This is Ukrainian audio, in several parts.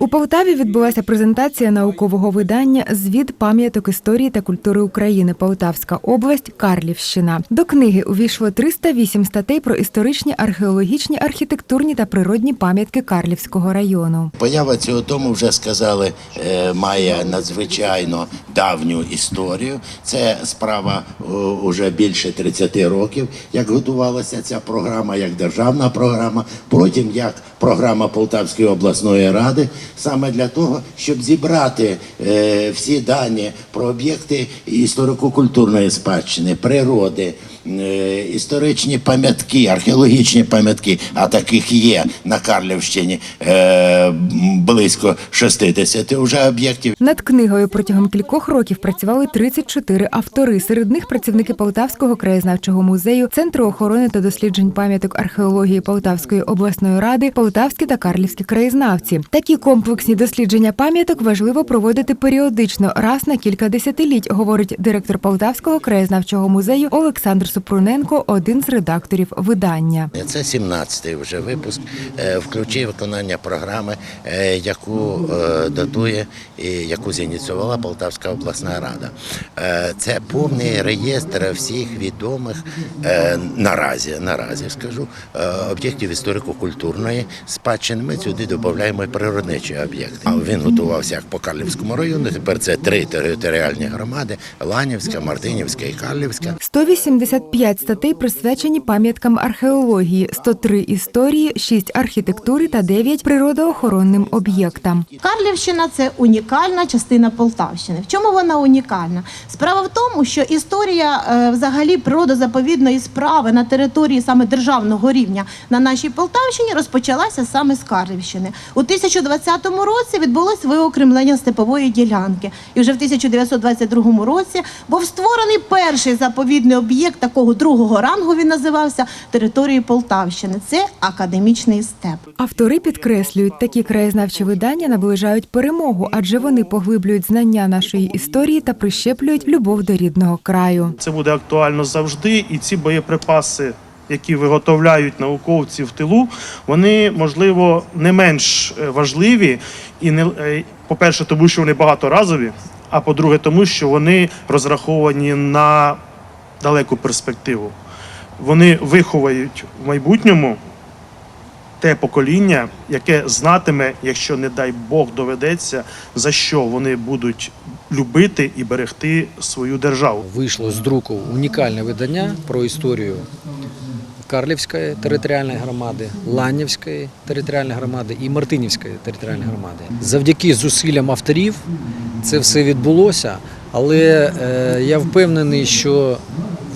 У Полтаві відбулася презентація наукового видання Звіт пам'яток історії та культури України Полтавська область Карлівщина. До книги увійшло 308 статей про історичні, археологічні, архітектурні та природні пам'ятки Карлівського району. Поява цього тому вже сказали, е, має надзвичайно давню історію. Це справа о, уже більше 30 років, як готувалася ця програма, як державна програма, потім як програма Полтавської обласної ради, саме для того, щоб зібрати е, всі дані про об'єкти історико-культурної спадщини, природи. е, Історичні пам'ятки, археологічні пам'ятки, а таких є на Карлівщині е, близько 60 вже об'єктів. Над книгою протягом кількох років працювали 34 автори. Серед них працівники Полтавського краєзнавчого музею, Центру охорони та досліджень пам'яток археології Полтавської обласної ради, полтавські та карлівські краєзнавці. Такі комплексні дослідження пам'яток важливо проводити періодично, раз на кілька десятиліть, говорить директор Полтавського краєзнавчого музею Олександр Супруненко, один з редакторів видання. Це 17-й вже випуск, е, включив виконання програми, е, яку е, датує і яку зініціювала Полтавська обласна рада. Це повний реєстр всіх відомих наразі, наразі скажу, об'єктів історико-культурної спадщини. Ми сюди додаємо природничі об'єкти. А Він готувався як по Карлівському району. Тепер це три територіальні громади: Ланівська, Мартинівська і Карлівська. 185 статей присвячені пам'яткам археології, 103 історії, 6 архітектури та 9 природоохоронним об'єктам. Карлівщина це унікальна частина Полтавщини. В чому вона унікальна? Справа в тому, що історія е, взагалі природозаповідної справи на території саме державного рівня на нашій Полтавщині розпочалася саме з Карлівщини. У 1020 році відбулось виокремлення степової ділянки, і вже в 1922 році був створений перший заповідний об'єкт такого другого рангу. Він називався території Полтавщини. Це академічний степ. Автори підкреслюють, такі краєзнавчі видання наближають перемогу, адже вони поглиблюють знання нашої історії та прищеплюють любов до рідного краю. Це буде актуально завжди, і ці боєприпаси, які виготовляють науковці в тилу, вони можливо не менш е, важливі і не е, по-перше, тому що вони багаторазові. А по-друге, тому що вони розраховані на далеку перспективу. Вони виховають в майбутньому те покоління, яке знатиме, якщо не дай Бог доведеться, за що вони будуть любити і берегти свою державу. вийшло з друку унікальне видання про історію Карлівської територіальної громади, Ланівської територіальної громади і Мартинівської територіальної громади. Завдяки зусиллям авторів це все відбулося, але е, я впевнений, що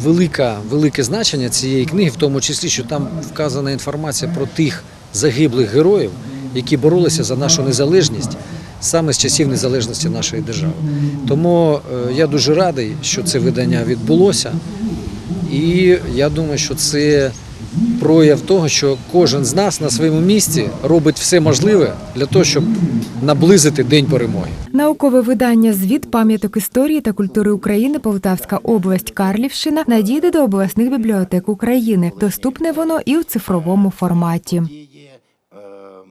велика, велике значення цієї книги, в тому числі, що там вказана інформація про тих загиблих героїв, які боролися за нашу незалежність саме з часів незалежності нашої держави. Тому е, я дуже радий, що це видання відбулося. І я думаю, що це прояв того, що кожен з нас на своєму місці робить все можливе для того, щоб наблизити день перемоги. Наукове видання Звіт пам'яток історії та культури України Полтавська область Карлівщина надійде до обласних бібліотек України. Доступне воно і в цифровому форматі.